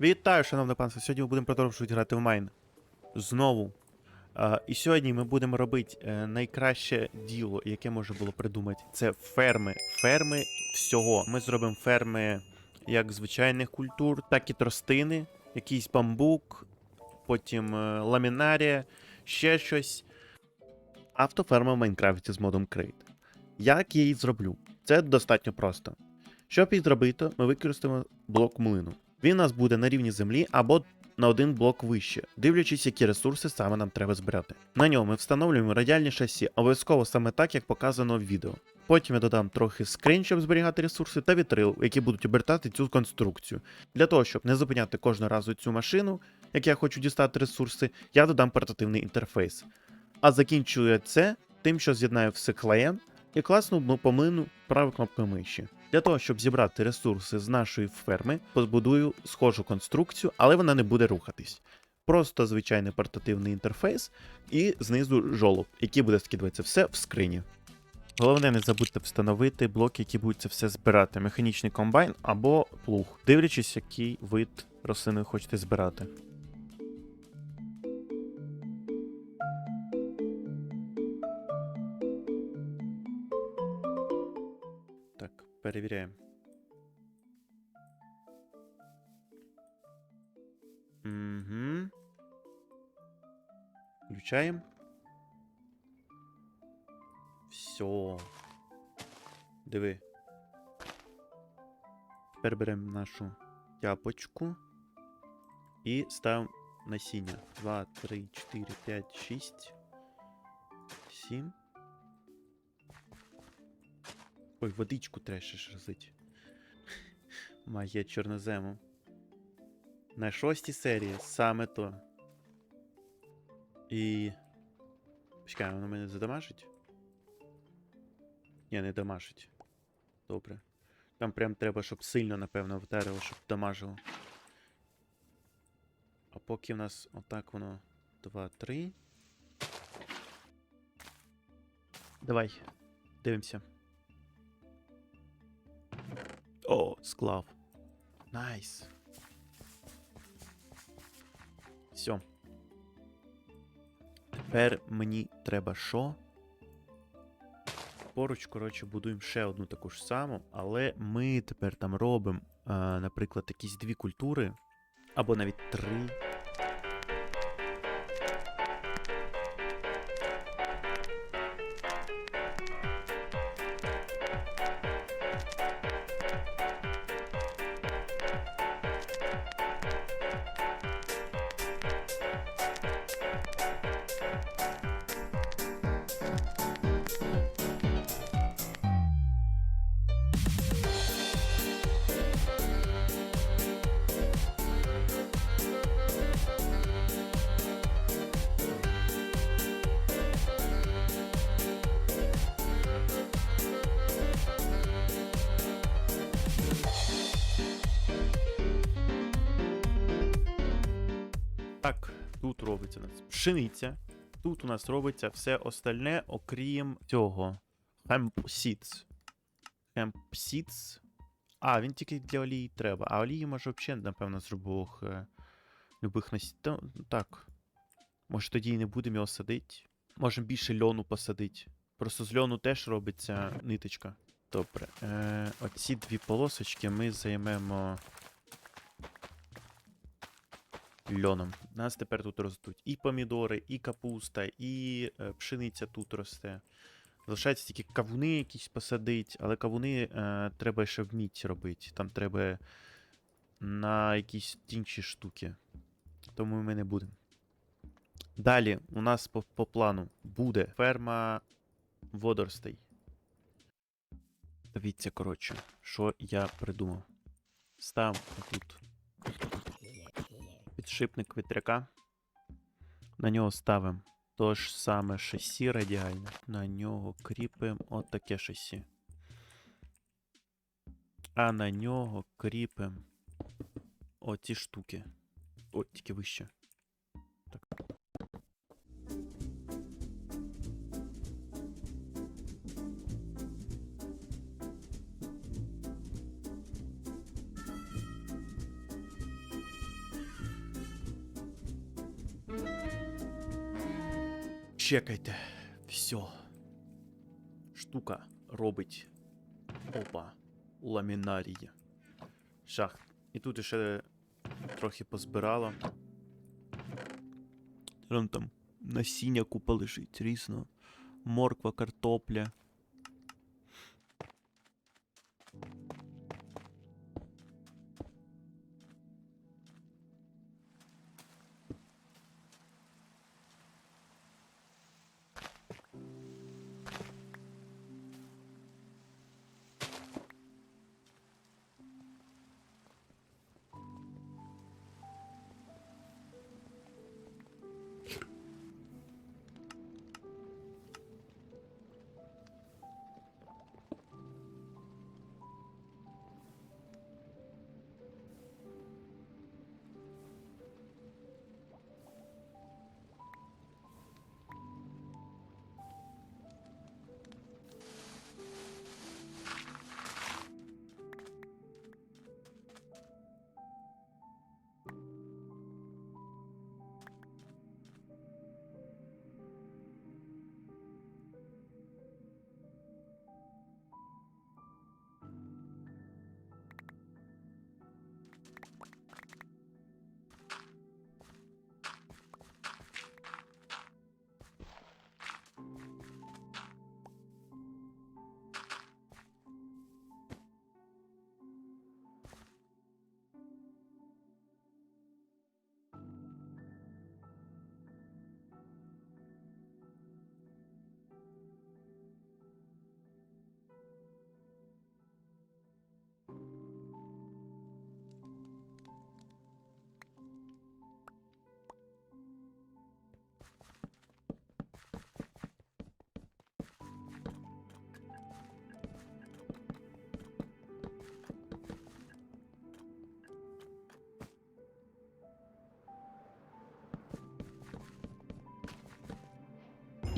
Вітаю, шановне панство. Сьогодні ми будемо продовжувати грати в Майн. Знову. А, і сьогодні ми будемо робити е, найкраще діло, яке можна було придумати. Це ферми. Ферми всього. Ми зробимо ферми як звичайних культур, так і тростини, якийсь бамбук, потім е, ламінарія, ще щось. Автоферма в Майнкрафті з модом Crate. Як я її зроблю? Це достатньо просто. Щоб її зробити, ми використаємо блок млину. Він у нас буде на рівні землі або на один блок вище, дивлячись, які ресурси саме нам треба збирати. На ньому ми встановлюємо радіальні шасі, обов'язково саме так, як показано в відео. Потім я додам трохи скринь, щоб зберігати ресурси, та вітрил, які будуть обертати цю конструкцію. Для того, щоб не зупиняти кожного разу цю машину, як я хочу дістати ресурси, я додам портативний інтерфейс. А закінчую це тим, що з'єднаю все клеєм і класну по млину правою кнопкою миші. Для того, щоб зібрати ресурси з нашої ферми, позбудую схожу конструкцію, але вона не буде рухатись. Просто звичайний портативний інтерфейс і знизу жолоб, який буде скидуватися все в скрині. Головне, не забудьте встановити блоки, які будуть це все збирати: механічний комбайн або плуг, дивлячись, який вид рослини хочете збирати. Так, перевіряємо. Угу. Включаємо. Все. Диви. Тепер беремо нашу тяпочку і ставимо насіння. 2, 3, 4, 5, 6, 7. Ой, водичку ще ж. Магія чорнозему. На шостій серії саме то. І. Чекай, воно мене задамажить? Ні, не дамажить. Добре. Там прям треба, щоб сильно, напевно, вдарило, щоб дамажило. А поки в нас отак воно 2, 3. Давай. Дивимося. О, склав. Найс. Все. Тепер мені треба що? Поруч, коротше, будуємо ще одну таку ж саму, але ми тепер там робимо, е, наприклад, якісь дві культури, або навіть три. Так, тут робиться у нас пшениця. Тут у нас робиться все остальне, окрім цього. Хемпсіц. Хемпсіц. А, він тільки для олії треба. А олії може взагалі, напевно, з любих, е, любих насі... Ну, Так. Може тоді і не будемо його садити. Можемо більше льону посадити. Просто з льону теж робиться ниточка. Добре. Е, оці дві полосочки ми займемо льоном. Нас тепер тут ростуть і помідори, і капуста, і е, пшениця тут росте. Залишається тільки кавуни якісь посадити, але кавуни е, треба ще вміти робити. Там треба на якісь інші штуки. Тому ми не будемо. Далі у нас по, по плану буде ферма водоростей. Дивіться, коротше, що я придумав. Став тут підшипник вітряка. На нього ставимо то ж саме шасі радіальне. На нього кріпимо отаке шасі. А на нього кріпимо оці штуки. О, тільки вище. Так. Чекайте. Все. Штука робить. Опа. Ламінарія. Шах. І тут ще трохи позбирало. Там там насіння купа лежить різно. Морква, картопля.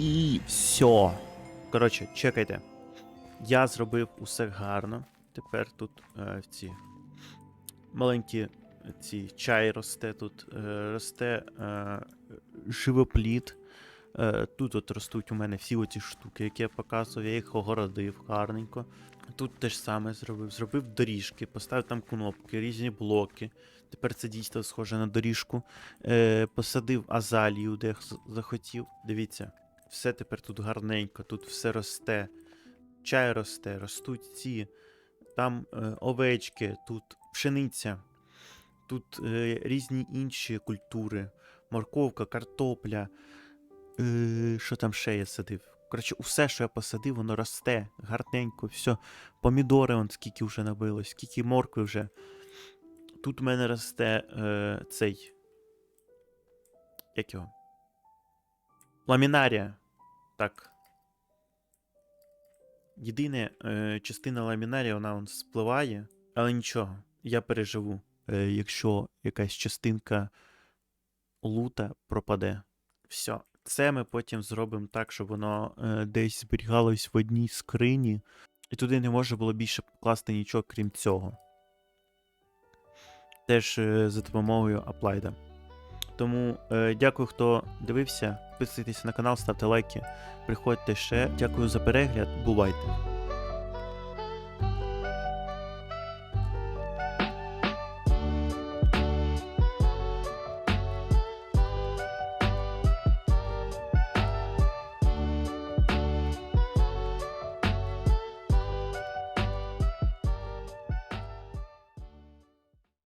І все. Коротше, чекайте. Я зробив усе гарно. Тепер тут е, ці маленькі ці чай росте тут, е, росте е, живопліт. Е, тут от ростуть у мене всі оці штуки, які я показував, я їх огородив гарненько. Тут те ж саме зробив. Зробив доріжки, поставив там кнопки, різні блоки. Тепер це дійсно схоже на доріжку. Е, посадив азалію, де я захотів. Дивіться, все тепер тут гарненько, тут все росте. Чай росте, ростуть ці. Там е, овечки, тут пшениця, тут е, різні інші культури, морковка, картопля. Е, що там ще я садив? Коротше, усе, що я посадив, воно росте гарненько, все. Помідори, он скільки вже набилось, скільки моркви вже. Тут у мене росте е, цей. Як його? Ламінарія. Так. Єдине, е, частина ламінарія, вона он спливає, але нічого, я переживу, е, якщо якась частинка лута пропаде. Все. Це ми потім зробимо так, щоб воно е, десь зберігалось в одній скрині, і туди не можна було більше покласти нічого крім цього. Теж за допомогою аплайда. Тому е, дякую, хто дивився. Підписуйтесь на канал, ставте лайки. Приходьте ще. Дякую за перегляд. Бувайте!